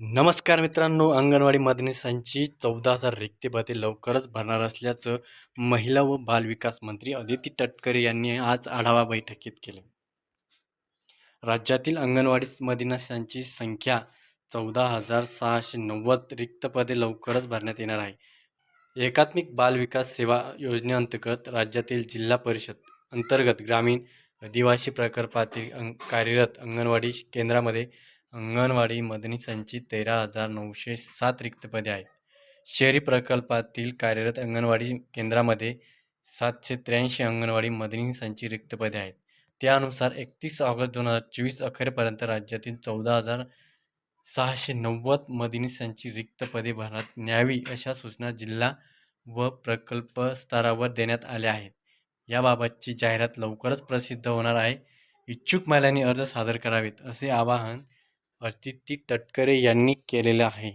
नमस्कार मित्रांनो अंगणवाडी मदनीसांची चौदा हजार रिक्त पदे लवकरच भरणार असल्याचं महिला व बालविकास मंत्री अदिती तटकरे यांनी आज आढावा बैठकीत केले. राज्यातील अंगणवाडी मदनीसांची संख्या चौदा हजार सहाशे नव्वद रिक्त पदे लवकरच भरण्यात येणार आहे. एकात्मिक बालविकास सेवा योजनेअंतर्गत राज्यातील जिल्हा परिषद अंतर्गत ग्रामीण आदिवासी प्रकल्पातील अंग कार्यरत अंगणवाडी केंद्रामध्ये अंगणवाडी मदनीसांची तेरा हजार नऊशे सात रिक्त पदे आहेत. शहरी प्रकल्पातील कार्यरत अंगणवाडी केंद्रामध्ये सातशे त्र्याऐंशी अंगणवाडी मदनीसांची रिक्त पदे आहेत. त्यानुसार एकतीस ऑगस्ट दोन हजार चोवीस अखेरपर्यंत राज्यातील चौदा हजार सहाशे नव्वद मदनीसांची रिक्त पदे भरण्यात न्यावी अशा सूचना जिल्हा व प्रकल्प स्तरावर देण्यात आल्या आहेत. याबाबतची जाहिरात लवकरच प्रसिद्ध होणार आहे. इच्छुक महिलांनी अर्ज सादर करावेत असे आवाहन अदिती तटकरे यांनी केलेलं आहे.